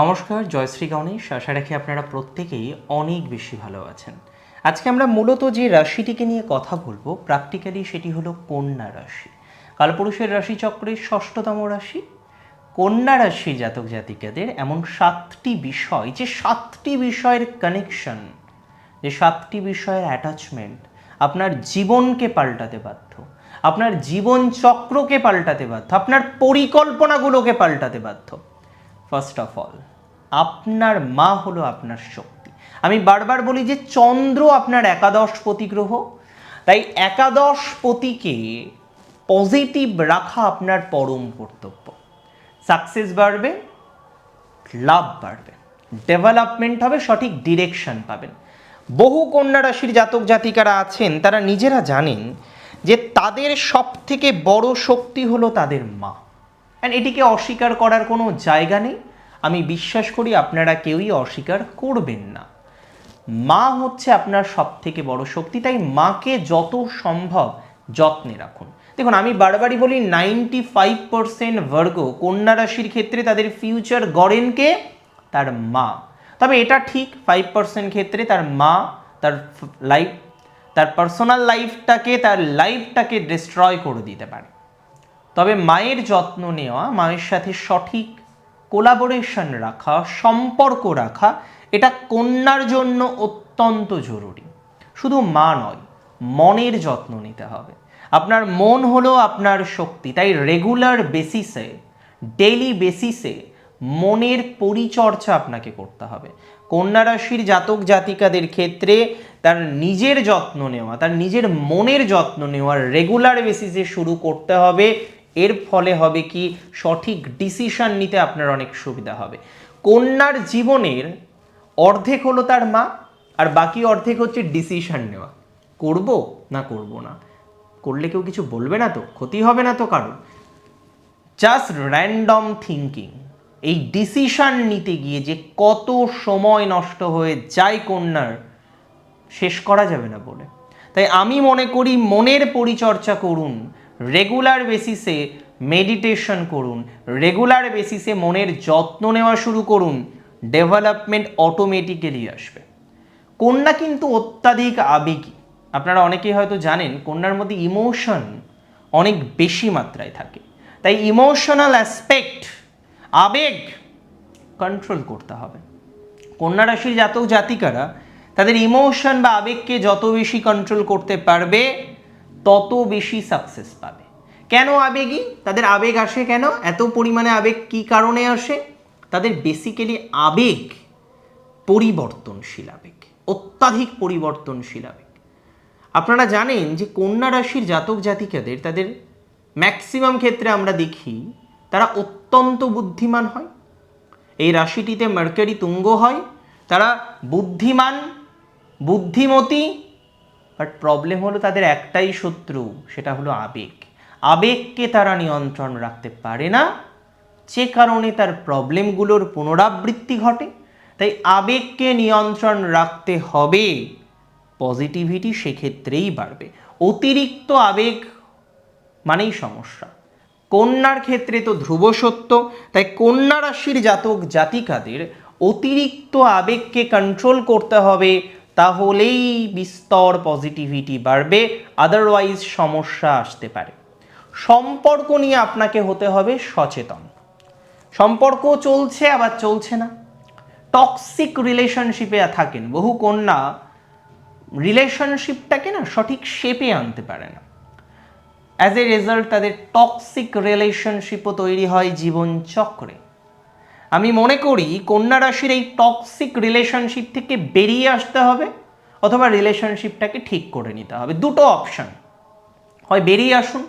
নমস্কার জয়শ্রী গণেশ। আশা রাখি আপনারা প্রত্যেকেই অনেক বেশি ভালো আছেন। আজকে আমরা মূলত যে রাশিটিকে নিয়ে কথা বলব প্র্যাকটিক্যালি সেটি হলো কন্যা রাশি। কালপুরুষের রাশিচক্রের ষষ্ঠতম রাশি। কন্যা রাশি জাতক জাতিকাদের এমন সাতটি বিষয়, যে সাতটি বিষয়ের কানেকশন যে সাতটি বিষয়ের অ্যাটাচমেন্ট আপনার জীবনকে পাল্টাতে বাধ্য, আপনার জীবন চক্রকে পাল্টাতে বাধ্য, আপনার পরিকল্পনাগুলোকে পাল্টাতে বাধ্য। ফার্স্ট অফ অল আপনার মা হলো আপনার শক্তি। আমি বারবার বলি যে চন্দ্র আপনার একাদশ প্রতিগ্রহ। তাই একাদশ পতিকে পজিটিভ রাখা আপনার পরম কর্তব্য। সাকসেস বাড়বে, লাভ বাড়বে। ডেভেলপমেন্ট হবে, সঠিক ডিরেকশন পাবেন। বহু কন্যা রাশির জাতক জাতিকারা আছেন, তারা নিজেরা জানেন যে তাদের সব থেকে বড় শক্তি হলো তাদের মা। অ্যান্ড এটিকে অস্বীকার করার কোনো জায়গা নেই। আমি বিশ্বাস করি আপনারা কেউই অস্বীকার করবেন না। মা হচ্ছে আপনার সব থেকে বড় শক্তি, তাই মাকে যত সম্ভব যত্নে রাখুন। দেখুন, আমি বারবারই বলি নাইনটি ফাইভ পার্সেন্ট বর্গ কন্যা রাশির ক্ষেত্রে তাদের ফিউচার গড়েনকে তার মা। তবে এটা ঠিক ফাইভ পার্সেন্ট ক্ষেত্রে তার মা, তার লাইফ তার পার্সোনাল লাইফটাকে তার লাইফটাকে ডিস্ট্রয় করে দিতে পারে। তবে মায়ের যত্ন নেওয়া, মায়ের সাথে সঠিক কোলাবোরেশন রাখা, সম্পর্ক রাখা, এটা কন্যার জন্য অত্যন্ত জরুরি। শুধু মা নয়, মনের যত্ন নিতে হবে। আপনার মন হলো আপনার শক্তি, তাই রেগুলার বেসিসে ডেলি বেসিসে মনের পরিচর্যা আপনাকে করতে হবে। কন্যা রাশির জাতক জাতিকাদের ক্ষেত্রে তার নিজের যত্ন নেওয়া, তার নিজের মনের যত্ন নেওয়া রেগুলার বেসিসে শুরু করতে হবে। এর ফলে হবে কি? সঠিক ডিসিশন নিতে আপনার অনেক সুবিধা হবে। কন্যার জীবনের অর্ধেক হলো তার মা, আর বাকি অর্ধেক হচ্ছে ডিসিশন নেওয়া। করব না করব না? করলে কেউ কিছু বলবে না তো? ক্ষতি হবে না তো কারণ জাস্ট র্যান্ডম থিঙ্কিং এই ডিসিশন নিতে গিয়ে যে কত সময় নষ্ট হয়ে যায় কন্যার, শেষ করা যাবে না বলে। তাই আমি মনে করি মনের পরিচর্যা করুন। রেগুলার বেসিসে মেডিটেশন করুন। রেগুলার বেসিসে মনের যত্ন নেওয়া শুরু করুন। ডেভেলপমেন্ট অটোমেটিক্যালি আসবে। কন্যা কিন্তু অত্যাধিক আবেগী। আপনারা অনেকেই হয়তো জানেন, কন্যার মধ্যে ইমোশন অনেক বেশি মাত্রায় থাকে। তাই ইমোশনাল অ্যাসপেক্ট আবেগ কন্ট্রোল করতে হবে। কন্যা রাশির জাতক জাতিকারা তাদের ইমোশন বা আবেগকে যত বেশি কন্ট্রোল করতে পারবে তত বেশি সাকসেস পাবে। কেন আবেগী? তাদের আবেগ আসে কেন? এত পরিমাণে আবেগ কি কারণে আসে? তাদের বেসিক্যালি আবেগ পরিবর্তনশীল আবেগ, অত্যাধিক পরিবর্তনশীল আবেগ। আপনারা জানেন যে কন্যা রাশির জাতক জাতিকাদের, তাদের ম্যাক্সিমাম ক্ষেত্রে আমরা দেখি, তারা অত্যন্ত বুদ্ধিমান হয়। এই রাশিটিতে মার্কারি তুঙ্গ হয়। তারা বুদ্ধিমান, বুদ্ধিমতী বাট প্রবলেম হলো তাদের একটাই শত্রু, সেটা হলো আবেগ। আবেগকে তারা নিয়ন্ত্রণ রাখতে পারে না, যে কারণে তার প্রবলেমগুলোর পুনরাবৃত্তি ঘটে। তাই আবেগকে নিয়ন্ত্রণ রাখতে হবে পজিটিভিটি সেক্ষেত্রেই বাড়বে। অতিরিক্ত আবেগ মানেই সমস্যা। কন্যার ক্ষেত্রে তো ধ্রুব সত্য, তাই কন্যা রাশির জাতক জাতিকাদের অতিরিক্ত আবেগকে কন্ট্রোল করতে হবে তাহলেই বিস্তর পজিটিভিটি বাড়বে আদারওয়াইজ সমস্যা আসতে পারে। সম্পর্ক নিয়ে আপনাকে হতে হবে সচেতন। সম্পর্ক চলছে, আবার চলছে না। টক্সিক রিলেশনশিপে থাকেন, বহু কন্যা রিলেশনশিপটাকে না সঠিক শেপে আনতে পারে না। অ্যাজ এ রেজাল্ট তাদের টক্সিক রিলেশনশিপও তৈরি হয় জীবন চক্রে আমি মনে করি কন্যা রাশির এই টক্সিক রিলেশনশিপ থেকে বেরিয়ে আসতে হবে অথবা রিলেশনশিপটাকে ঠিক করে নিতে হবে। দুটো অপশন হয় বেরিয়ে আসুন,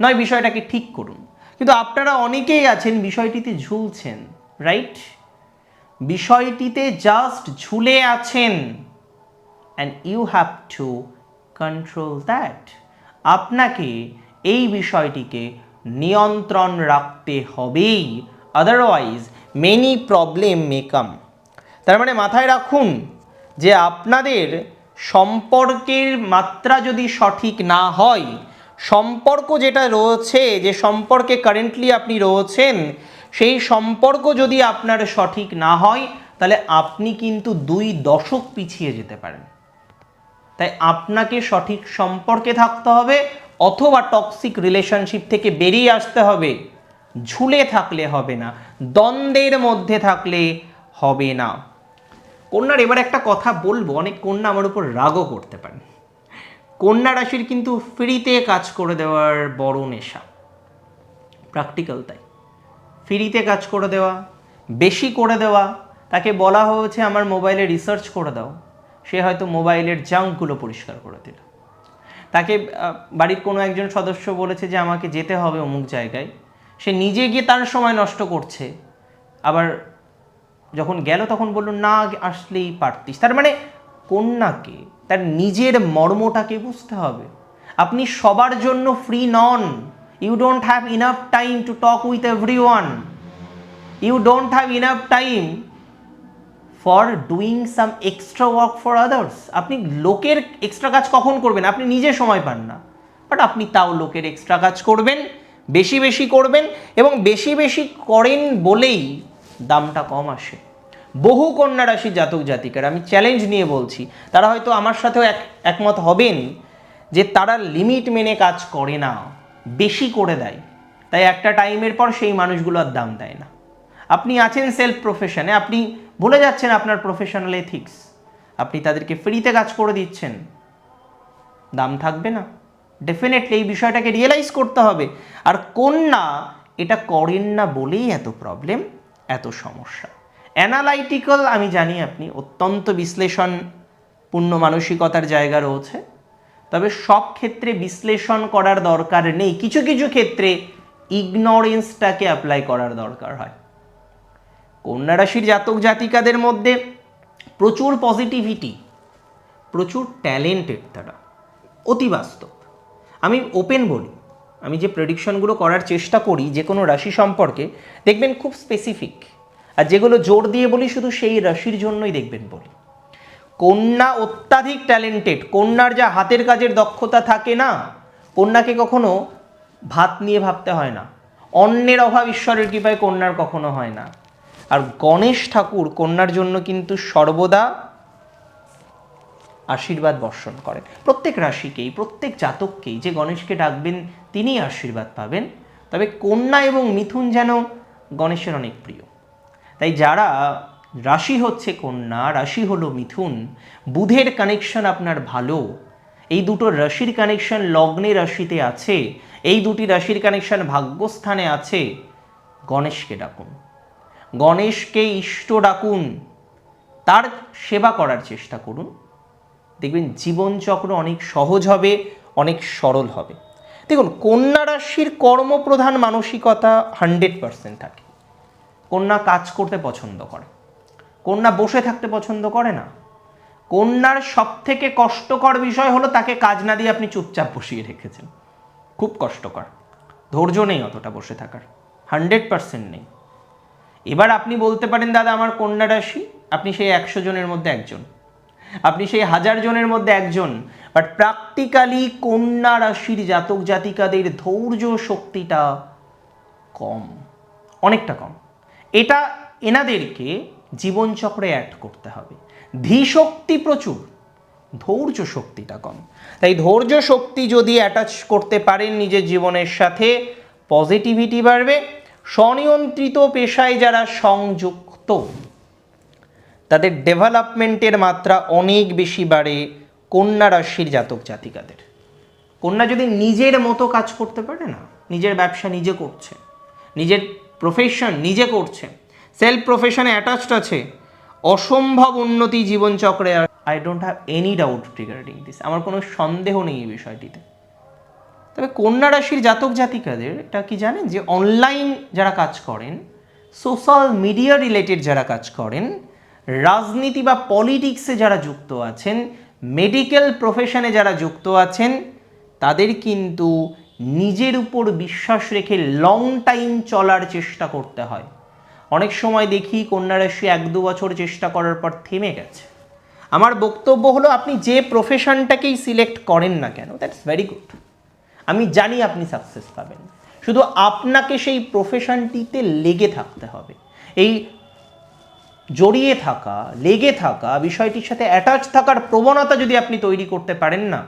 নয় বিষয়টাকে ঠিক করুন। কিন্তু আপনারা অনেকেই আছেন, বিষয়টিতে ঝুলছেন রাইট বিষয়টিতে জাস্ট ঝুলে আছেন। And you have to control that আপনাকে এই বিষয়টিকে নিয়ন্ত্রণ রাখতে হবেই। Otherwise many problem may come তার মানে মাথায় রাখুন যে আপনাদের সম্পর্কের মাত্রা যদি সঠিক না হয়, সম্পর্ক যেটা রয়েছে, যে সম্পর্কে কারেন্টলি আপনি রয়েছেন, সেই সম্পর্ক যদি আপনার সঠিক না হয়, তাহলে আপনি কিন্তু দুই দশক পিছিয়ে যেতে পারেন। তাই আপনাকে সঠিক সম্পর্কে থাকতে হবে, অথবা টক্সিক রিলেশনশিপ থেকে বেরিয়ে আসতে হবে। ঝুলে থাকলে হবে না, দ্বন্দ্বের মধ্যে থাকলে হবে না। কন্যার এবার একটা কথা বলব, অনেক কন্যা আমার উপর রাগও করতে পারেন। কন্যা রাশির কিন্তু ফ্রিতে কাজ করে দেওয়ার বড় নেশা। প্র্যাকটিক্যাল তাই। ফ্রিতে কাজ করে দেওয়া, বেশি করে দেওয়া, তাকে বলা হয়েছে আমার মোবাইলে রিসার্চ করে দাও, সে হয়তো মোবাইলের জাঙ্কগুলো পরিষ্কার করে দিল। তাকে বাড়ির কোনো একজন সদস্য বলেছে যে আমাকে যেতে হবে অমুক জায়গায় সে নিজে গিয়ে তার সময় নষ্ট করছে। আবার যখন গেল তখন বলল, না, আসলেই পারতিস। তার মানে কন্যাকে, তার নিজের মর্মটাকে বুঝতে হবে। আপনি সবার জন্য free non you don't have enough time to talk with everyone you don't have enough time for doing some extra work for others আপনি লোকের এক্সট্রা কাজ কখন করবেন? আপনি নিজে সময় পান না। বাট আপনি তাও লোকের এক্সট্রা কাজ করবেন। বেশি বেশি করবেন এবং বেশি বেশি করেন বলেই দামটা কম আসে। বহু কন্যা রাশি জাতক জাতিকার, আমি চ্যালেঞ্জ নিয়ে বলছি, তারা হয়তো আমার সাথেও এক, একমত হবেন যে তারা লিমিট মেনে কাজ করে না, বেশি করে দেয়। তাই একটা টাইমের পর সেই মানুষগুলো আর দাম দেয় না। আপনি আছেন সেলফ প্রফেশনে আপনি ভুলে যাচ্ছেন আপনার প্রফেশনাল এথিক্স আপনি তাদেরকে ফ্রিতে কাজ করে দিচ্ছেন। দাম থাকবে না। ডেফিনেটলি এই বিষয়টাকে রিয়েলাইজ করতে হবে। আর কন্যা, এটা করেন না বলেই এত প্রবলেম এত সমস্যা। অ্যানালাইটিক্যাল আমি জানি আপনি, অত্যন্ত বিশ্লেষণ পূর্ণ মানসিকতার জায়গা রয়েছে। তবে সব ক্ষেত্রে বিশ্লেষণ করার দরকার নেই। কিছু কিছু ক্ষেত্রে ইগনোরেন্সটাকে অ্যাপ্লাই করার দরকার হয়। কন্যা রাশির জাতক জাতিকাদের মধ্যে প্রচুর পজিটিভিটি প্রচুর ট্যালেন্টেড তারা। অতি বাস্তব। আমি ওপেন বলি। আমি যে প্রেডিকশনগুলো করার চেষ্টা করি যে কোনো রাশি সম্পর্কে, দেখবেন খুব স্পেসিফিক আর যেগুলো জোর দিয়ে বলি শুধু সেই রাশির জন্যই দেখবেন বলি। কন্যা অত্যাধিক ট্যালেন্টেড কন্যার যা হাতের কাজের দক্ষতা থাকে না, কন্যাকে কখনো ভাত নিয়ে ভাবতে হয় না। অন্যের অভাব ঈশ্বরের কৃপায় কন্যার কখনো হয় না। আর গণেশ ঠাকুর কন্যার জন্য কিন্তু সর্বদা আশীর্বাদ বর্ষণ করেন প্রত্যেক রাশিকেই, প্রত্যেক জাতককেই যে গণেশকে ডাকবেন, তিনিই আশীর্বাদ পাবেন। তবে কন্যা এবং মিথুন যেন গণেশের অনেক প্রিয়। তাই যারা রাশি হচ্ছে কন্যা, রাশি হলো মিথুন, বুধের কানেকশন আপনার ভালো। এই দুটো রাশির কানেকশন লগ্নে রাশিতে আছে, এই দুটি রাশির কানেকশন ভাগ্যস্থানে আছে, গণেশকে ডাকুন। গণেশকে ইষ্ট ডাকুন, তার সেবা করার চেষ্টা করুন। দেখবেন জীবনচক্র অনেক সহজ হবে, অনেক সরল হবে। দেখুন, কন্যা রাশির কর্মপ্রধান মানসিকতা হান্ড্রেড পার্সেন্ট থাকে। কন্যা কাজ করতে পছন্দ করে। কন্যা বসে থাকতে পছন্দ করে না। কন্যার সব থেকে কষ্টকর বিষয় হলো তাকে কাজ না দিয়ে আপনি চুপচাপ বসিয়ে রেখেছেন। খুব কষ্টকর। ধৈর্য নেই অতটা বসে থাকার। হান্ড্রেড পার্সেন্ট নেই। এবার আপনি বলতে পারেন, দাদা, আমার কন্যা রাশি, আপনি সেই একশো জনের মধ্যে একজন। আপনি সেই হাজার জনের মধ্যে একজন বাট প্র্যাকটিক্যালি কন্যা রাশির জাতক জাতিকাদের ধৈর্য শক্তিটা কম, অনেকটা কম। এটা এনাদেরকে জীবনচক্রে অ্যাড করতে হবে। ধী শক্তি প্রচুর, ধৈর্য শক্তিটা কম। তাই ধৈর্য শক্তি যদি অ্যাটাচ করতে পারেন নিজের জীবনের সাথে পজিটিভিটি বাড়বে। স্বনিয়ন্ত্রিত পেশায় যারা সংযুক্ত তাদের ডেভেলপমেন্টের মাত্রা অনেক বেশি বাড়ে কন্যা রাশির জাতক জাতিকাদের। কন্যা যদি নিজের মতো কাজ করতে পারে না, নিজের ব্যবসা নিজে করছে, নিজের প্রফেশন নিজে করছে সেলফ প্রফেশনে অ্যাটাচড আছে, অসম্ভব উন্নতি জীবনচক্রে I don't have any doubt regarding this আমার কোনো সন্দেহ নেই এই বিষয়টিতে। তবে কন্যা রাশির জাতক জাতিকাদের, এটা কি জানেন যে অনলাইন যারা কাজ করেন সোশ্যাল মিডিয়া রিলেটেড যারা কাজ করেন রাজনীতি বা পলিটিক্সে যারা যুক্ত আছেন মেডিকেল প্রফেশনে যারা যুক্ত আছেন, তাদের কিন্তু নিজের উপর বিশ্বাস রেখে লং টাইম চলার চেষ্টা করতে হয়। অনেক সময় দেখি কন্যা রাশি এক দু বছর চেষ্টা করার পর থেমে গেছে। আমার বক্তব্য হলো, আপনি যে প্রফেশনটাকেই সিলেক্ট করেন না কেন দ্যাটস ভেরি গুড আমি জানি আপনি সাকসেস পাবেন। শুধু আপনাকে সেই প্রফেশনটিতে লেগে থাকতে হবে। এই জড়িয়ে থাকা, লেগে থাকা, বিষয়টির সাথে অ্যাটাচ থাকার প্রবণতা যদি আপনি তৈরি করতে পারেন না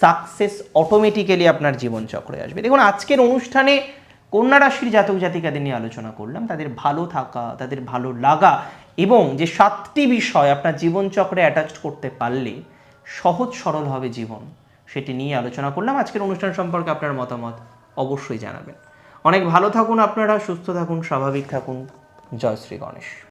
সাকসেস অটোমেটিক্যালি আপনার জীবনচক্রে আসবে। দেখুন, আজকের অনুষ্ঠানে কন্যা রাশির জাতক জাতিকাদের নিয়ে আলোচনা করলাম, তাদের ভালো থাকা, তাদের ভালো লাগা এবং যে সাতটি বিষয় আপনার জীবনচক্রে অ্যাটাচ করতে পারলে সহজ সরল হবে জীবন, সেটি নিয়ে আলোচনা করলাম। আজকের অনুষ্ঠান সম্পর্কে আপনার মতামত অবশ্যই জানাবেন। অনেক ভালো থাকুন আপনারা, সুস্থ থাকুন, স্বাভাবিক থাকুন। জয় শ্রী গণেশ।